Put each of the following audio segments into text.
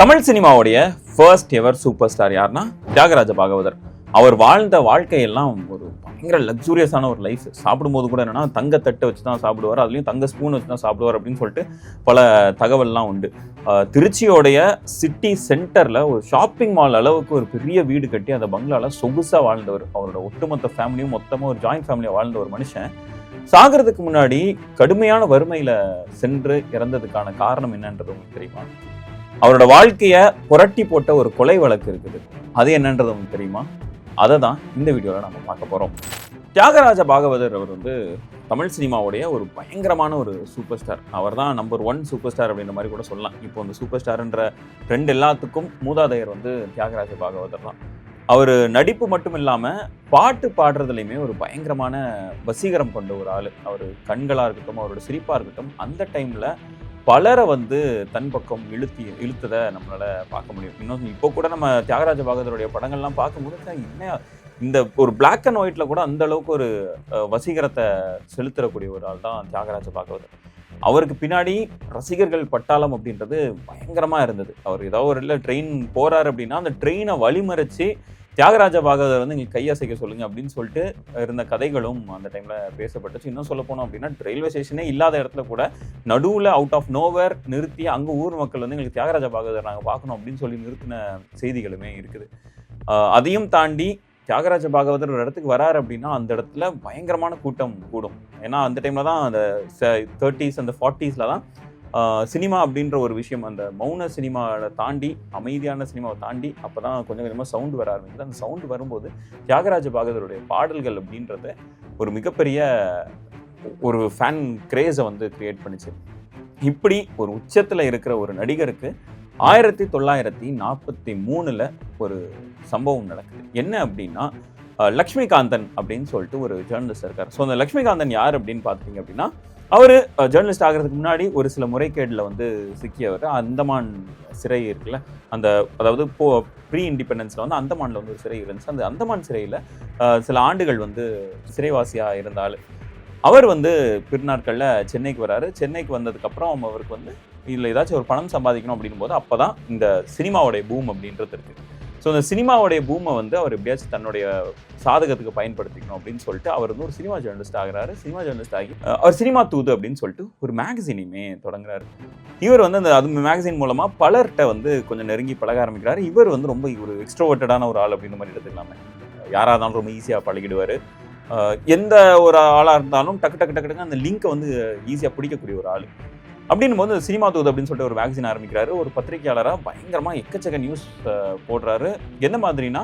தமிழ் சினிமாவுடைய first ever super star யாருன்னா தியாகராஜ பாகவதர். அவர் வாழ்ந்த வாழ்க்கையெல்லாம் ஒரு பயங்கர லக்ஸூரியஸான ஒரு லைஃப் சாப்பிடும்போது கூட என்னென்னா தங்க தட்டை வச்சு தான் சாப்பிடுவார் அதுலேயும் தங்க ஸ்பூன் வச்சு தான் சாப்பிடுவார் அப்படின்னு சொல்லிட்டு பல தகவல்லாம் உண்டு. திருச்சியோடைய சிட்டி சென்டரில் ஒரு ஷாப்பிங் மால் அளவுக்கு ஒரு பெரிய வீடு கட்டி அந்த பங்களால சொகுசாக வாழ்ந்தவர். அவரோட ஒட்டுமொத்த ஃபேமிலியும் மொத்தமாக ஒரு ஜாயிண்ட் ஃபேமிலியாக வாழ்ந்த ஒரு மனுஷன். சாகிறதுக்கு முன்னாடி கடுமையான வறுமையில் சென்று இறந்ததுக்கான காரணம் என்னன்றது உங்களுக்கு தெரியுமா அவரோட வாழ்க்கையை புரட்டி போட்ட ஒரு கொலை வழக்கு இருக்குது. அது என்னன்றது உங்களுக்கு தெரியுமா? அதை தான் இந்த வீடியோவில் நம்ம பார்க்க போகிறோம் தியாகராஜ பாகவதர் அவர் வந்து தமிழ் சினிமாவுடைய ஒரு பயங்கரமான ஒரு சூப்பர் ஸ்டார். அவர் தான் நம்பர் ஒன் சூப்பர் ஸ்டார் அப்படின்ற மாதிரி கூட சொல்லலாம். இப்போ அந்த சூப்பர் ஸ்டார்ன்ற ட்ரெண்ட் எல்லாத்துக்கும் மூதாதையர் வந்து தியாகராஜ பாகவதர் தான். அவர் நடிப்பு மட்டும் இல்லாமல் பாட்டு பாடுறதுலையுமே ஒரு பயங்கரமான வசீகரம் கொண்ட ஒரு ஆள். அவர் கண்களாக இருக்கட்டும் அவரோட சிரிப்பாக இருக்கட்டும் அந்த டைமில் பலரை வந்து தன் பக்கம் இழுத்தி இழுத்ததை நம்மளால் பார்க்க முடியும். இன்னும் இப்போ கூட நம்ம தியாகராஜ பாகதருடைய படங்கள்லாம் பார்க்கும்போது என்ன? இந்த ஒரு பிளாக் அண்ட் ஒயிட்டில் கூட அந்த அளவுக்கு ஒரு வசீகரத்தை செலுத்தக்கூடிய ஒரு ஆள் தான் தியாகராஜ பாகவதர். அவருக்கு பின்னாடி ரசிகர்கள் பட்டாளம் அப்படின்றது பயங்கரமாக இருந்தது. அவர் ஏதோ ஒரு இல்லை ட்ரெயின் போகிறார் அப்படின்னா அந்த ட்ரெயினை வழிமறைச்சு தியாகராஜ பாகவதர் வந்து எங்களுக்கு கையசைக்க சொல்லுங்க அப்படின்னு சொல்லிட்டு இருந்த கதைகளும் அந்த டைம்ல பேசப்பட்டுச்சு. இன்னும் சொல்ல போனோம் அப்படின்னா ரயில்வே ஸ்டேஷனே இல்லாத இடத்துல கூட நடுவில் அவுட் ஆஃப் நோவர் நிறுத்தி அங்கே ஊர் மக்கள் வந்து எங்களுக்கு தியாகராஜ பாகவதர் நாங்கள் பார்க்கணும் அப்படின்னு சொல்லி நிறுத்தின செய்திகளுமே இருக்குது. அதையும் தாண்டி தியாகராஜ பாகவதர் ஒரு இடத்துக்கு வராரு அப்படின்னா அந்த இடத்துல பயங்கரமான கூட்டம் கூடும். ஏன்னா அந்த டைமில் தான் அந்த தேர்ட்டிஸ் அந்த ஃபார்ட்டிஸில் தான் சினிமா அப்படின்ற ஒரு விஷயம் அந்த மௌன சினிமாவை தாண்டி அமைதியான சினிமாவை தாண்டி அப்போ தான் கொஞ்சம் கொஞ்சமாக சவுண்டு வர ஆரம்பிக்குது. அந்த சவுண்டு வரும்போது தியாகராஜ பாகதருடைய பாடல்கள் அப்படின்றத ஒரு மிகப்பெரிய ஒரு ஃபேன் கிரேஸை வந்து கிரியேட் பண்ணிச்சு. இப்படி ஒரு உச்சத்தில் இருக்கிற ஒரு நடிகருக்கு ஆயிரத்தி தொள்ளாயிரத்தி நாற்பத்தி மூணில் ஒரு சம்பவம் நடக்குது. என்ன அப்படின்னா லக்ஷ்மிகாந்தன் அப்படின்னு சொல்லிட்டு ஒரு ஜேர்னலிஸ்ட் இருக்கார். ஸோ அந்த லக்ஷ்மிகாந்தன் யார் அப்படின்னு பார்த்தீங்க அப்படின்னா அவர் ஜேர்னலிஸ்ட் ஆகிறதுக்கு முன்னாடி ஒரு சில முறைகேடில் வந்து சிக்கியவர் அந்தமான் சிறை இருக்குல்ல அந்த அதாவது போ ப்ரீ இண்டிபெண்டன்ஸில் வந்து அந்தமானில் வந்து ஒரு சிறை இருந்துச்சு. அந்த அந்தமான் சிறையில் சில ஆண்டுகள் வந்து சிறைவாசியாக இருந்தால் அவர் வந்து பிற்நாட்களில் சென்னைக்கு வராரு. சென்னைக்கு வந்ததுக்கப்புறம் அவருக்கு வந்து இதில் ஏதாச்சும் ஒரு பணம் சம்பாதிக்கணும் அப்படின்னும் போது அப்போ தான் இந்த சினிமாவுடைய பூம் அப்படின்றது இருக்குது ஸோ அந்த சினிமாவுடைய பூமை வந்து அவர் எப்படியாச்சும் தன்னுடைய சாதகத்துக்கு பயன்படுத்திக்கணும் அப்படின்னு சொல்லிட்டு அவர் வந்து ஒரு சினிமா ஜேர்னலிஸ்ட் ஆகிறாரு. சினிமா ஜேர்னலிஸ்ட் ஆகி அவர் சினிமா தூது அப்படின்னு சொல்லிட்டு ஒரு மேகசினையுமே தொடங்குறாரு. இவர் வந்து அந்த அது மேகசின் மூலமாக பலர்கிட்ட வந்து கொஞ்சம் நெருங்கி பழக ஆரம்பிக்கிறாரு. இவர் வந்து ரொம்ப ஒரு எக்ஸ்ட்ரோவர்ட்டடான ஒரு ஆள் அப்படின்ற மாதிரி எடுத்துக்கலாமே. யாராக இருந்தாலும் ரொம்ப ஈஸியாக பழகிடுவார். எந்த ஒரு ஆளாக இருந்தாலும் டக்கு டக்கு டக்கு டக்கு அந்த லிங்க்கை வந்து ஈஸியாக பிடிக்கக்கூடிய ஒரு ஆள். அப்படின்னு போது சினிமா தூது அப்படின்னு சொல்லிட்டு ஒரு மேகசின் ஆரம்பிக்கிறாரு. ஒரு பத்திரிகையாளராக பயங்கரமாக எக்கச்சக்க நியூஸ் போடுறாரு. என்ன மாதிரினா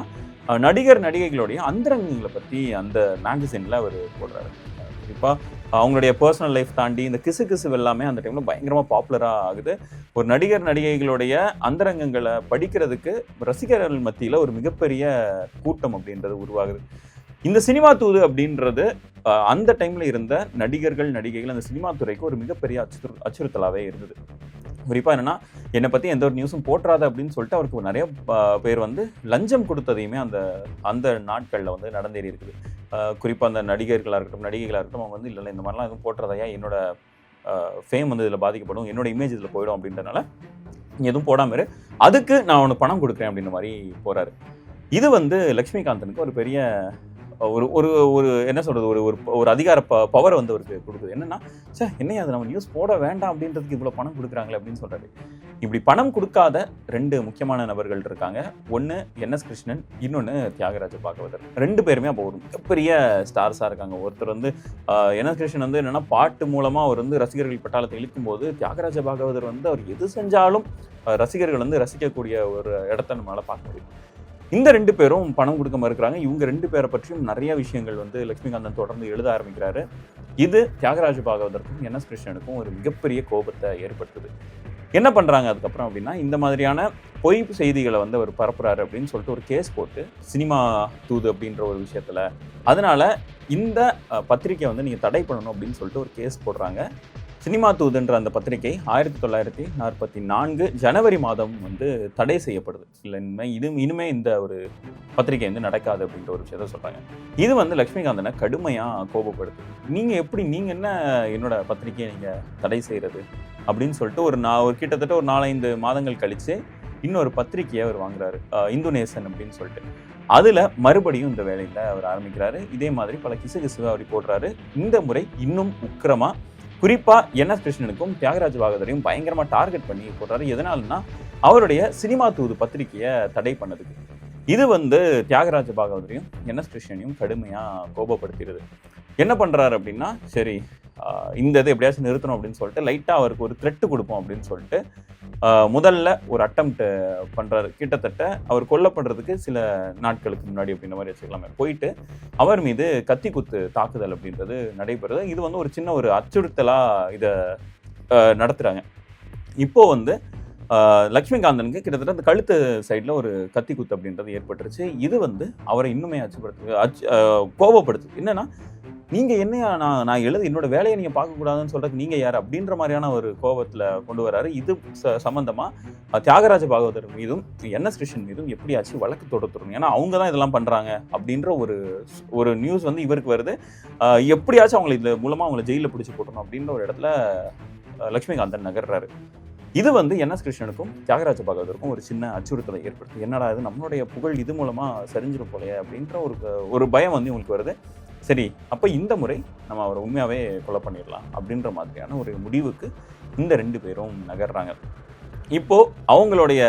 நடிகர் நடிகைகளுடைய அந்தரங்கங்களை பற்றி அந்த மேகசினில் அவர் போடுறாரு. குறிப்பாக அவங்களுடைய பர்சனல் லைஃப் தாண்டி இந்த கிசு கிசு எல்லாமே அந்த டைமில் பயங்கரமாக பாப்புலராக ஆகுது. ஒரு நடிகர் நடிகைகளுடைய அந்தரங்கங்களை படிக்கிறதுக்கு ரசிகர்கள் மத்தியில் ஒரு மிகப்பெரிய கூட்டம் அப்படின்றது உருவாகுது. இந்த சினிமா தூது அப்படின்றது அந்த டைம்ல இருந்த நடிகர்கள் நடிகைகள் அந்த சினிமா துறைக்கு ஒரு மிகப்பெரிய அச்சுறு அச்சுறுத்தலாகவே இருந்தது. குறிப்பாக என்னன்னா என்னை பற்றி எந்த ஒரு நியூஸும் போட்டுறாத அப்படின்னு சொல்லிட்டு அவருக்கு நிறைய பேர் வந்து லஞ்சம் கொடுத்ததையுமே அந்த அந்த நாட்களில் வந்து நடந்தேறி இருக்குது. குறிப்பாக அந்த நடிகர்களாக இருக்கட்டும் நடிகைகளாக இருக்கட்டும் அவங்க வந்து இல்லை இந்த மாதிரிலாம் எதுவும் போட்டுறதையா என்னோட ஃபேம் வந்து இதில் பாதிக்கப்படும். என்னோட இமேஜ் இதில் போயிடும் அப்படின்றனால எதுவும் போடாமல் இரு. அதுக்கு நான் அவனுக்கு பணம் கொடுக்குறேன் அப்படின்ற மாதிரி போகிறாரு இது வந்து லக்ஷ்மிகாந்தனுக்கு ஒரு பெரிய ஒரு ஒரு ஒரு என்ன சொல்றது ஒரு ஒரு ஒரு அதிகார பவர் வந்து அவருக்கு கொடுக்குது. என்னன்னா சார் என்னையா அது நம்ம நியூஸ் போட வேண்டாம் அப்படின்றதுக்கு இவ்வளோ பணம் கொடுக்குறாங்களே அப்படின்னு சொல்றாரு. இப்படி பணம் கொடுக்காத ரெண்டு முக்கியமான நபர்கள் இருக்காங்க. ஒன்று என்எஸ் கிருஷ்ணன் இன்னொன்று தியாகராஜ பாகவதர். ரெண்டு பேருமே அப்போ ஒரு மிகப்பெரிய ஸ்டார்ஸாக இருக்காங்க. ஒருத்தர் வந்து என் எஸ் கிருஷ்ணன் வந்து என்னன்னா பாட்டு மூலமாக அவர் வந்து ரசிகர்கள் பட்டாளத்தை இழுக்கும் போது தியாகராஜ பாகவதர் வந்து அவர் எது செஞ்சாலும் ரசிகர்கள் வந்து ரசிக்கக்கூடிய ஒரு இடத்த நம்மளால் பார்க்க முடியும். இந்த ரெண்டு பேரும் பணம் கொடுக்க மறுக்கிறாங்க. இவங்க ரெண்டு பேரை பற்றியும் நிறைய விஷயங்கள் வந்து லட்சுமிகாந்தன் தொடர்ந்து எழுத ஆரம்பிக்கிறாரு. இது தியாகராஜ பாகவதற்கும் என்எஸ் கிருஷ்ணனுக்கும் ஒரு மிகப்பெரிய கோபத்தை ஏற்படுத்துது. என்ன பண்ணுறாங்க அதுக்கப்புறம் அப்படின்னா இந்த மாதிரியான பொய் செய்திகளை வந்து அவர் பரப்புறாரு அப்படின்னு சொல்லிட்டு ஒரு கேஸ் போட்டு சினிமா தூது அப்படின்ற ஒரு விஷயத்தில். அதனால் இந்த பத்திரிக்கை வந்து நீங்கள் தடை பண்ணணும் அப்படின்னு சொல்லிட்டு ஒரு கேஸ் போடுறாங்க. சினிமா தூதுன்ற அந்த பத்திரிகை ஆயிரத்தி தொள்ளாயிரத்தி நாற்பத்தி நான்கு ஜனவரி மாதம் வந்து தடை செய்யப்படுது. இல்லை இனிமே இது இனிமே இந்த ஒரு பத்திரிகை வந்து நடக்காது அப்படின்ற ஒரு விஷயத்த சொல்கிறாங்க இது வந்து லக்ஷ்மிகாந்தனை கடுமையாக கோபப்படுது. நீங்கள் எப்படி நீங்கள் என்ன என்னோட பத்திரிகையை நீங்கள் தடை செய்கிறது அப்படின்னு சொல்லிட்டு ஒரு நான் ஒரு கிட்டத்தட்ட ஒரு நாலஞ்சு மாதங்கள் கழித்து இன்னொரு பத்திரிக்கையை அவர் வாங்குறாரு. இந்துநேசன் அப்படின்னு சொல்லிட்டு. அதில் மறுபடியும் இந்த வேலையில் அவர் ஆரம்பிக்கிறாரு. இதே மாதிரி பல கிசு கிசு அவர் போடுறாரு. இந்த முறை இன்னும் உக்கிரமாக குறிப்பா என் எஸ் கிருஷ்ணனுக்கும் தியாகராஜ பாகவதரையும் பயங்கரமா டார்கெட் பண்ணி போடுறாரு. எதனாலன்னா அவருடைய சினிமா தூது பத்திரிகையை தடை பண்ணதுக்கு. இது வந்து தியாகராஜ பாகவதரையும் என் எஸ் கிருஷ்ணனையும் கடுமையாக கோபப்படுத்திடுது. என்ன பண்றாரு அப்படின்னா சரி இந்த இது எப்படியாச்சும் நிறுத்தணும் அப்படின்னு சொல்லிட்டு லைட்டாக அவருக்கு ஒரு த்ரெட்டு கொடுப்போம் அப்படின்னு சொல்லிட்டு முதல்ல ஒரு அட்டம்ப்ட் பண்ணுறாரு கிட்டத்தட்ட அவர் கொல்லப்படுறதுக்கு சில நாட்களுக்கு முன்னாடி அப்படின்ற மாதிரி வச்சுக்கலாமே. போயிட்டு அவர் மீது கத்தி குத்து தாக்குதல் அப்படின்றது நடைபெறுது. இது வந்து ஒரு சின்ன ஒரு அச்சுறுத்தலாக இதை நடத்துகிறாங்க இப்போ வந்து லக்ஷ்மிகாந்தனுக்கு கிட்டத்தட்ட அந்த கழுத்து சைடில் ஒரு கத்தி குத்து அப்படின்றது ஏற்பட்டுருச்சு. இது வந்து அவரை இன்னுமே அச்சுப்படுத்து அச்சு கோபப்படுத்து என்னென்னா என்னன்னா நீங்கள் என்னையா நான் நான் எழுது என்னோட வேலையை நீங்கள் பார்க்கக்கூடாதுன்னு சொல்றதுக்கு நீங்கள் யார்? அப்படின்ற மாதிரியான ஒரு கோபத்தில் கொண்டு வராரு. இது ச- சம்மந்தமாக தியாகராஜ பாகவதர் மீதும் என்எஸ் கிருஷ்ணன் மீதும் எப்படியாச்சும் வழக்கு தொடுத்துடணும். ஏன்னா அவங்க தான் இதெல்லாம் பண்ணுறாங்க அப்படின்ற ஒரு ஒரு நியூஸ் வந்து இவருக்கு வருது. எப்படியாச்சும் அவங்களை இது மூலமாக அவங்களை ஜெயிலில் பிடிச்சி போட்டணும் அப்படின்ற ஒரு இடத்துல லக்ஷ்மிகாந்தன் நகர்றாரு. இது வந்து என்எஸ் கிருஷ்ணனுக்கும் தியாகராஜ பாகவதருக்கும் ஒரு சின்ன அச்சுறுத்தலை ஏற்படுத்தும் என்னடா இது நம்மளுடைய புகழ் இது மூலமாக சரிஞ்சிடும் போலயே அப்படின்ற ஒரு ஒரு பயம் வந்து இவங்களுக்கு வருது. சரி அப்போ இந்த முறை நம்ம அவரை உண்மையாகவே கொலை பண்ணிடலாம் அப்படின்ற மாதிரியான ஒரு முடிவுக்கு இந்த ரெண்டு பேரும் நகர்றாங்க. இப்போது அவங்களுடைய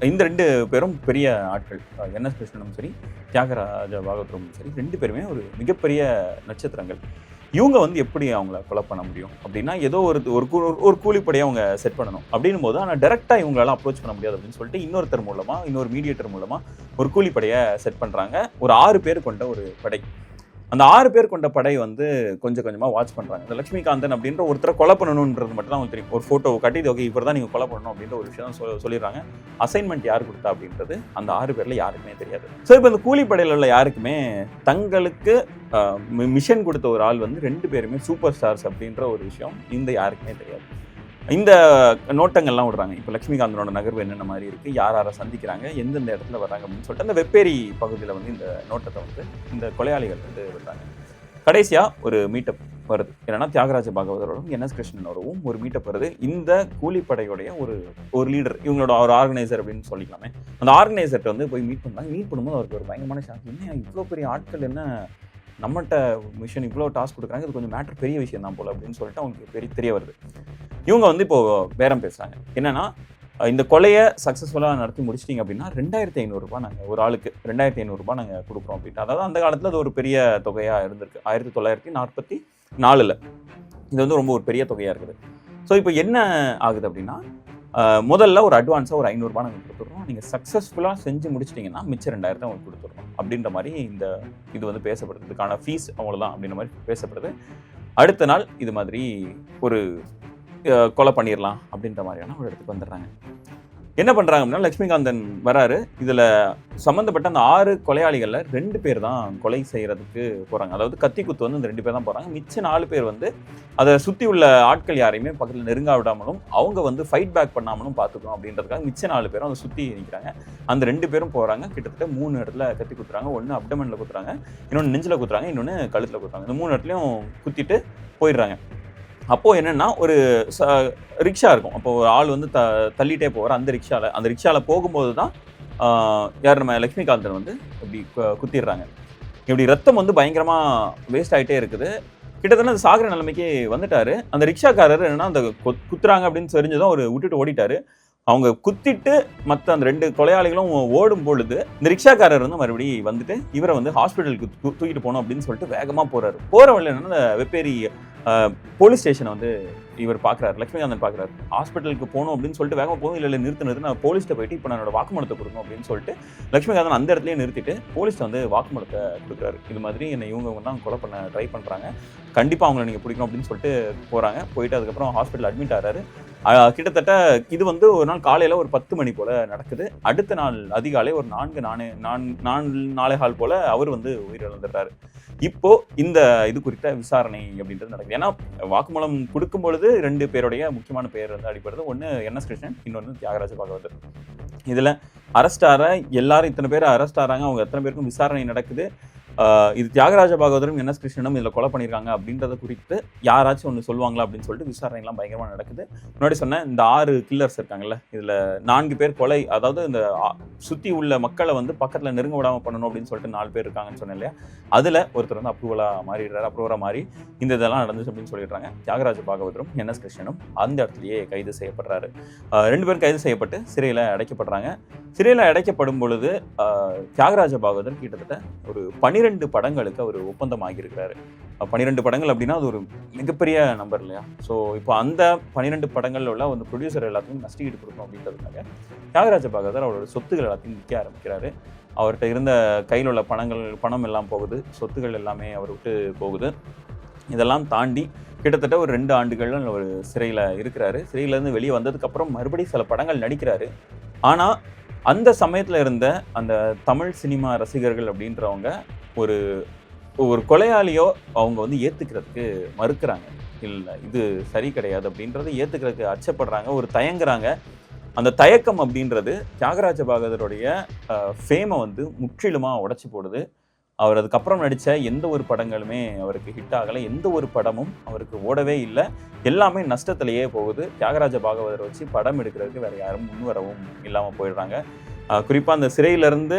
இந்த ரெண்டு பேரும் பெரிய ஆட்கள் என்எஸ் கிருஷ்ணனும் சரி தியாகராஜ பாகவதரும் சரி ரெண்டு பேருமே ஒரு மிகப்பெரிய நட்சத்திரங்கள். இவங்க வந்து எப்படி அவங்கள கொலை பண்ண முடியும்? அப்படின்னா ஏதோ ஒரு ஒரு கூ- ஒரு கூலிப்படையை அவங்க செட் பண்ணணும். அப்படின்னும் போது ஆனால் டேரெக்டாக இவங்களால அப்ரோச் பண்ண முடியாது அப்படின்னு சொல்லிட்டு இன்னொருத்தர் மூலமாக இன்னொரு மீடியேட்டர் மூலமாக ஒரு கூலிப்படையை செட் பண்ணுறாங்க ஒரு ஆறு பேர் கொண்ட ஒரு படை. அந்த ஆறு பேர் கொண்ட படை வந்து கொஞ்சம் கொஞ்சமா வாட்ச் பண்றாங்க. இந்த லட்சுமிகாந்தன் அப்படின்ற ஒருத்தரை கொலை பண்ணணுன்றது மட்டும் தான் அவங்களுக்கு தெரியும். ஒரு போட்டோ கட்டி ஓகே இவர் தான் நீங்க கொலை பண்ணணும் அப்படின்ற ஒரு விஷயம் சொல் சொல்லிடுறாங்க. அசைன்மெண்ட் யார் கொடுத்தா அப்படின்றது அந்த ஆறு பேர்ல யாருக்குமே தெரியாது. ஸோ இப்போ இந்த கூலிப்படையில் உள்ள யாருக்குமே தங்களுக்கு மிஷன் கொடுத்த ஒரு ஆள் வந்து ரெண்டு பேருமே சூப்பர் ஸ்டார்ஸ் அப்படின்ற ஒரு விஷயம் இந்த யாருக்குமே தெரியாது. இந்த நோட்டங்கள்லாம் விடுறாங்க. இப்போ லட்சுமிகாந்தனோட நகர்வு என்னென்ன மாதிரி இருக்குது யார் யாரை சந்திக்கிறாங்க? எந்தெந்த இடத்துல வர்றாங்க அப்படின்னு சொல்லிட்டு அந்த வெப்பேரி பகுதியில் வந்து இந்த நோட்டத்தை வந்து இந்த கொலையாளிகள் வந்து விடுறாங்க. கடைசியாக ஒரு மீட்டப் வருது. என்னன்னா தியாகராஜ பாகவதரோடும் என். எஸ். கிருஷ்ணனோடவும் ஒரு மீட்டப் வருது. இந்த கூலிப்படையுடைய ஒரு ஒரு லீடர் இவங்களோட ஒரு ஆர்கனைசர் அப்படின்னு சொல்லிக்கலாமே. அந்த ஆர்கனைசர்கிட்ட வந்து போய் மீட் பண்ணாங்க. மீட் பண்ணும்போது அவருக்கு ஒரு பயங்கரமான ஷாக் என்ன இவ்வளோ பெரிய ஆட்கள் என்ன நம்மகிட்ட மிஷன் இவ்வளோ டாஸ்க் கொடுக்குறாங்க? இது கொஞ்சம் மேட்டர் பெரிய விஷயம் தான் போல் அப்படின்னு சொல்லிட்டு அவங்களுக்கு பெரிய தெரிய வருது. இவங்க வந்து இப்போது பேரம் பேசுகிறாங்க என்னென்னா இந்த கொலையை சக்ஸஸ்ஃபுல்லாக நடத்தி முடிச்சிட்டிங்க அப்படின்னா ரெண்டாயிரத்தி ஐநூறுரூபா நாங்கள் ஒரு ஆளுக்கு ரெண்டாயிரத்தி ஐநூறுரூபா நாங்கள் கொடுக்குறோம் அப்படின்ட்டு. அதாவது அந்த காலத்தில் அது ஒரு பெரிய தொகையாக இருந்திருக்கு. ஆயிரத்தி தொள்ளாயிரத்தி நாற்பத்தி நாலில். இது வந்து ரொம்ப ஒரு பெரிய தொகையாக இருக்குது. ஸோ இப்போ என்ன ஆகுது அப்படின்னா முதல்ல ஒரு அட்வான்ஸாக ஒரு ஐநூறுரூபா நாங்கள் கொடுத்துட்றோம். நீங்கள் சக்ஸஸ்ஃபுல்லாக செஞ்சு முடிச்சிட்டிங்கன்னா மிச்சம் ரெண்டாயிரத்தை அவங்களுக்கு கொடுத்துட்றோம். அப்படின்ற மாதிரி இந்த இது வந்து பேசப்படுது இதுக்கான ஃபீஸ் அவ்வளோதான் அப்படின்ற மாதிரி பேசப்படுது. அடுத்த நாள் இது மாதிரி ஒரு கொலை பண்ணிடலாம் அப்படின்ற மாதிரியான ஒரு இடத்துக்கு வந்துடுறாங்க. என்ன பண்ணுறாங்க அப்படின்னா லக்ஷ்மிகாந்தன் வராரு. இதில் சம்மந்தப்பட்ட அந்த ஆறு கொலையாளிகளில் ரெண்டு பேர் தான் கொலை செய்கிறதுக்கு போகிறாங்க அதாவது கத்தி குத்து வந்து இந்த ரெண்டு பேர் தான் போகிறாங்க மிச்ச நாலு பேர் வந்து அதை சுற்றி உள்ள ஆட்கள் யாரையுமே பக்கத்தில் நெருங்கா விடாமலும் அவங்க வந்து ஃபைட் பேக் பண்ணாமலும் பார்த்துக்கணும் அப்படின்றதுக்காக மிச்ச நாலு பேரும் அதை சுற்றி நிற்கிறாங்க அந்த ரெண்டு பேரும் போகிறாங்க கிட்டத்தட்ட மூணு இடத்துல கத்தி குத்துறாங்க. ஒன்று அப்டமனில் குத்துறாங்க. இன்னொன்று நெஞ்சில் குத்துறாங்க. இன்னொன்று கழுத்தில் குத்துறாங்க. இந்த மூணு இடத்துலையும் குத்திட்டு போயிடுறாங்க. அப்போது என்னென்னா ஒரு ச ரிக்ஷா இருக்கும். அப்போ ஒரு ஆள் வந்து த தள்ளிட்டே போவார். அந்த ரிக்ஷாவில் அந்த ரிக்ஷாவில் போகும்போது தான் யார் நம்ம லக்ஷ்மிகாந்தன் வந்து இப்படி கு- குத்திடுறாங்க. இப்படி ரத்தம் வந்து பயங்கரமாக வேஸ்ட் ஆகிட்டே இருக்குது. கிட்டத்தட்ட அந்த சாகர நிலைமைக்கு வந்துட்டார். அந்த ரிக்ஷாக்காரர் என்னன்னா அந்த கொத்- குத்துறாங்க அப்படின்னு தெரிஞ்சதும் அவர் விட்டுட்டு ஓடிட்டார். அவங்க குத்திட்டு மற்ற அந்த ரெண்டு கொலையாளிகளும் ஓடும் பொழுது இந்த ரிக்ஷாக்காரர் வந்து மறுபடியும் வந்துட்டு இவரை வந்து ஹாஸ்பிட்டலுக்கு தூ- தூக்கிட்டு போகணும் அப்படின்னு சொல்லிட்டு வேகமாக போகிறாரு போகிற வழியில் என்னன்னா அந்த வெப்பேரி போலீஸ் ஸ்டேஷனை வந்து இவர் பார்க்குறாரு லட்சுமிகாந்தன் பார்க்குறாரு ஹாஸ்பிட்டலுக்கு போகணும் அப்படின்னு சொல்லிட்டு வேகமாக போகும் இல்லை இல்லை நிறுத்து நான் போலீஸ்ட்ட போயிட்டு இப்போ என்னோட வாக்குமூலத்தை கொடுக்கணும் அப்படின்னு சொல்லிட்டு லட்சுமிகாந்தன் அந்த இடத்துலையே நிறுத்திட்டு போலீஸ்ட்ட வந்து வாக்குமூலத்தை கொடுக்குறாரு. இது மாதிரி என்னை இவங்க தான் கொலை பண்ண ட்ரை பண்ணுறாங்க கண்டிப்பாக அவங்கள நீங்கள் பிடிக்கணும் அப்படின்னு சொல்லிட்டு போகிறாங்க போயிட்டு அதுக்கப்புறம் ஹாஸ்பிட்டல் அட்மிட் ஆகிறாரு கிட்டத்தட்ட இது வந்து ஒரு நாள் காலையில் ஒரு பத்து மணி போல் நடக்குது. அடுத்த நாள் அதிகாலை ஒரு நான்கு நானே நான் நான் நாளை கால் போல் அவர் வந்து உயிரிழந்துடுறாரு. இப்போது இந்த இது குறித்த விசாரணை அப்படின்றது நடக்குது. ஏன்னா வாக்குமூலம் கொடுக்கும் பொழுது ரெண்டு பேருடைய முக்கியமான பெயர் வந்து அடிப்படுது ஒன்று என் எஸ் கிருஷ்ணன் இன்னொன்று தியாகராஜ பாகவதர். இதில் அரெஸ்ட் ஆகிற எல்லாரும் இத்தனை பேர் அரெஸ்ட் ஆகிறாங்க அவங்க எத்தனை பேருக்கும் விசாரணை நடக்குது. இது தியாகராஜ பாகவதரும் என் எஸ் கிருஷ்ணனும் இதில் கொலை பண்ணியிருக்காங்க அப்படின்றத குறித்து யாராச்சும் ஒன்று சொல்லுவாங்களா அப்படின்னு சொல்லிட்டு விசாரணைலாம் பயங்கரமாக நடக்குது. முன்னாடி சொன்னேன் இந்த ஆறு கில்லர்ஸ் இருக்காங்கல்ல இதில் நான்கு பேர் கொலை அதாவது இந்த சுற்றி உள்ள மக்களை வந்து பக்கத்தில் நெருங்க விடாமல் பண்ணணும் அப்படின்னு சொல்லிட்டு நாலு பேர் இருக்காங்கன்னு சொன்னேன் இல்லையா? அதில் ஒருத்தர் வந்து அப்ரூவலாக மாறிடுறாரு அப்ரூவராக மாறி இந்த இதெல்லாம் நடந்துச்சு அப்படின்னு சொல்லிடுறாங்க. தியாகராஜ பாகவதரும் என் எஸ் கிருஷ்ணனும் அந்த இடத்துலயே கைது செய்யப்படுறாரு. ரெண்டு பேரும் கைது செய்யப்பட்டு சிறையில் அடைக்கப்படுறாங்க. சிறையில் அடைக்கப்படும் பொழுது தியாகராஜ பாகவதர் கிட்டத்தட்ட ஒரு பனிரெண்டு படங்களுக்கு அவர் ஒப்பந்தம் ஆகியிருக்கிறாரு பன்னிரெண்டு படங்கள் அப்படின்னா அது ஒரு மிகப்பெரிய நம்பர் இல்லையா? ஸோ இப்போ அந்த பன்னிரெண்டு படங்கள்ல உள்ள அந்த ப்ரொடியூசர் எல்லாத்தையும் நஷ்டீடு கொடுக்கணும் அப்படின்றதுக்காக தியாகராஜ பாகவதர் அவரோட சொத்துக்கள் எல்லாத்தையும் விற்க ஆரம்பிக்கிறாரு. அவர்கிட்ட இருந்த கையில் உள்ள பணங்கள் பணம் எல்லாம் போகுது. சொத்துகள் எல்லாமே அவர் விட்டு போகுது. இதெல்லாம் தாண்டி கிட்டத்தட்ட ஒரு ரெண்டு ஆண்டுகள் ஒரு சிறையில் இருக்கிறாரு. சிறையிலேருந்து வெளியே வந்ததுக்கப்புறம் மறுபடியும் சில படங்கள் நடிக்கிறாரு. ஆனால் அந்த சமயத்தில் இருந்த அந்த தமிழ் சினிமா ரசிகர்கள் அப்படின்றவங்க ஒரு ஒரு கொலையாளியோ அவங்க வந்து ஏற்றுக்கிறதுக்கு மறுக்கிறாங்க. இல்லை இது சரி கிடையாது அப்படின்றத ஏற்றுக்கிறதுக்கு அச்சப்படுறாங்க ஒரு தயங்குறாங்க. அந்த தயக்கம் அப்படின்றது தியாகராஜ பாகதருடைய ஃபேமை வந்து முற்றிலுமாக உடைச்சி போடுது. அவர் அதுக்கப்புறம் நடித்த எந்த ஒரு படங்களுமே அவருக்கு ஹிட் ஆகலை. எந்த ஒரு படமும் அவருக்கு ஓடவே இல்லை. எல்லாமே நஷ்டத்திலேயே போகுது. தியாகராஜ பாகவதரை வச்சு படம் எடுக்கிறதுக்கு வேறு யாரும் முன் வரவும் இல்லாமல் போயிடுறாங்க. குறிப்பாக அந்த சிறையிலேருந்து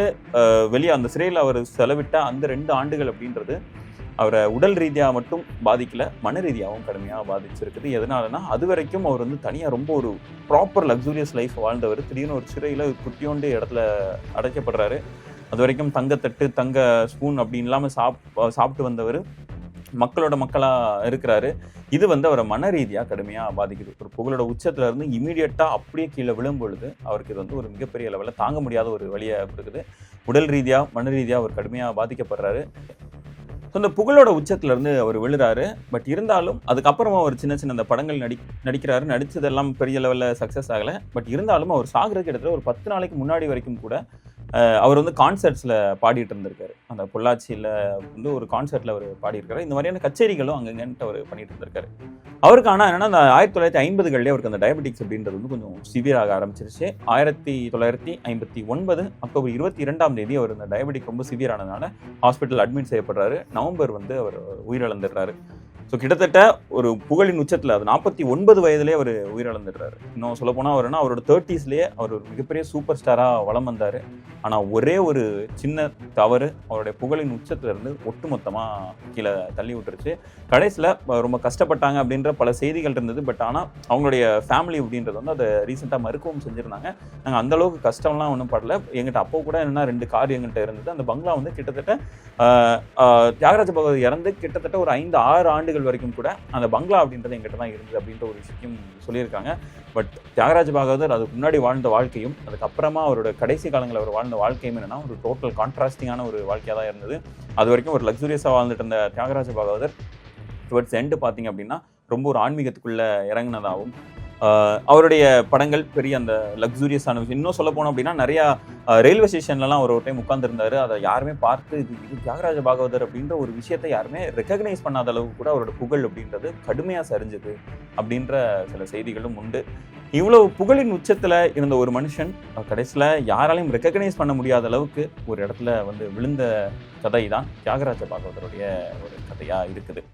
வெளியே அந்த சிறையில் அவர் செலவிட்ட அந்த ரெண்டு ஆண்டுகள் அப்படின்றது அவரை உடல் ரீதியாக மட்டும் பாதிக்கல மன ரீதியாகவும் கடுமையாக பாதிச்சிருக்குது. எதனாலனா அது வரைக்கும் அவர் வந்து தனியாக ரொம்ப ஒரு ப்ராப்பர் லக்ஸூரியஸ் லைஃப் வாழ்ந்தவர். திடீர்னு ஒரு சிறையில் குட்டியோண்டு இடத்துல அடைக்கப்படுறாரு. அது வரைக்கும் தங்கத்தட்டு தங்க ஸ்பூன் அப்படின்னு இல்லாமல் சாப் சாப்பிட்டு வந்தவர். மக்களோட மக்களாக இருக்கிறாரு. இது வந்து அவரை மன ரீதியாக கடுமையாக பாதிக்குது. ஒரு புகழோட உச்சத்துல இருந்து இமீடியட்டாக அப்படியே கீழே விழும் பொழுது அவருக்கு இது வந்து ஒரு மிகப்பெரிய லெவலில் தாங்க முடியாத ஒரு வழியை கொடுக்குது. உடல் ரீதியாக மன ரீதியாக அவர் கடுமையாக பாதிக்கப்படுறாரு. ஸோ இந்த புகழோட உச்சத்துல இருந்து அவர் விழுறாரு. பட் இருந்தாலும் அதுக்கப்புறமா அவர் சின்ன சின்ன அந்த படங்கள் நடி நடிக்கிறாரு. நடிச்சதெல்லாம் பெரிய லெவலில் சக்ஸஸ் ஆகலை. பட் இருந்தாலும் அவர் சாகிறதுக்கு கிட்டத்தட்ட ஒரு பத்து நாளைக்கு முன்னாடி வரைக்கும் கூட அவர் வந்து கான்சர்ட்ஸில் பாடிட்டு இருந்திருக்காரு. அந்த பொள்ளாச்சியில் வந்து ஒரு கான்சர்ட்டில் அவர் பாடியிருக்காரு. இந்த மாதிரியான கச்சேரிகளும் அங்கங்கன்ட்டு அவர் பண்ணிட்டு இருந்திருக்காரு. அவருக்கு ஆனால் என்னென்னா அந்த ஆயிரத்தி தொள்ளாயிரத்தி ஐம்பதுகளிலே அவருக்கு அந்த டயபெட்டிக்ஸ் அப்படின்றது வந்து கொஞ்சம் சிவியராக ஆரம்பிச்சிருச்சு. ஆயிரத்தி தொள்ளாயிரத்தி ஐம்பத்தி ஒன்பது அக்டோபர் இருபத்தி இரண்டாம் தேதி அவர் அந்த டயபெட்டிக் ரொம்ப சிவியரானதுனால ஹாஸ்பிட்டல் அட்மிட் செய்யப்படுறாரு. நவம்பர் வந்து அவர் உயிரிழந்துடுறாரு. ஸோ கிட்டத்தட்ட ஒரு புகழின் உச்சத்தில் அது நாற்பத்தி ஒன்பது வயதுலேயே அவர் உயிரிழந்துடுறாரு. இன்னும் சொல்ல போனால் அவர்னா அவரோட தேர்ட்டிஸ்லேயே அவர் ஒரு மிகப்பெரிய சூப்பர் ஸ்டாராக வளம் வந்தார். ஆனால் ஒரே ஒரு சின்ன தவறு அவருடைய புகழின் உச்சத்தில் இருந்து ஒட்டுமொத்தமாக கீழே தள்ளி விட்டுருச்சு. கடைசியில் ரொம்ப கஷ்டப்பட்டாங்க அப்படின்ற பல செய்திகள் இருந்தது. பட் ஆனால் அவங்களுடைய ஃபேமிலி அப்படின்றது வந்து அதை ரீசெண்டாக மறுக்கவும் செஞ்சுருந்தாங்க. நாங்கள் அந்தளவுக்கு கஷ்டம்லாம் ஒன்றும் படல. எங்கிட்ட அப்போ கூட என்னன்னா ரெண்டு கார் எங்கிட்ட இருந்தது. அந்த பங்களா வந்து கிட்டத்தட்ட தியாகராஜ பகவத் இறந்து கிட்டத்தட்ட ஒரு ஐந்து ஆறு ஆண்டு ஆண்டுகள் வரைக்கும் கூட அந்த பங்களா அப்படின்றது எங்கிட்ட தான் இருந்தது அப்படின்ற ஒரு விஷயம் சொல்லியிருக்காங்க. பட் தியாகராஜ பாகவதர் அதுக்கு முன்னாடி வாழ்ந்த வாழ்க்கையும் அதுக்கப்புறமா அவரோட கடைசி காலங்களில் அவர் வாழ்ந்த வாழ்க்கையும் என்னென்னா ஒரு டோட்டல் கான்ட்ராஸ்டிங்கான ஒரு வாழ்க்கையாக தான் இருந்தது. அது வரைக்கும் ஒரு லக்ஸூரியஸாக வாழ்ந்துட்டு இருந்த தியாகராஜ பாகவதர் டுவர்ட்ஸ் எண்டு பார்த்தீங்க அப்படின்னா ரொம்ப ஒரு ஆன்மீகத்துக்குள்ள இறங்குனதாகவும் அவருடைய படங்கள் பெரிய அந்த லக்ஸூரியஸான விஷயம். இன்னும் சொல்ல போனோம் அப்படின்னா நிறையா ரயில்வே ஸ்டேஷன்லலாம் அவர் ஒரு டைம் உட்காந்துருந்தாரு அதை யாருமே பார்த்து இது இது தியாகராஜ பாகவதர் அப்படின்ற ஒரு விஷயத்தை யாருமே ரெக்கக்னைஸ் பண்ணாத அளவுக்கு கூட அவரோட புகழ் அப்படின்றது கடுமையாக சரிஞ்சுது அப்படின்ற சில செய்திகளும் உண்டு. இவ்வளவு புகழின் உச்சத்தில் இருந்த ஒரு மனுஷன் கடைசியில் யாராலையும் ரெக்கக்னைஸ் பண்ண முடியாத அளவுக்கு ஒரு இடத்துல வந்து விழுந்த கதை தான் தியாகராஜ பாகவதருடைய ஒரு கதையாக இருக்குது.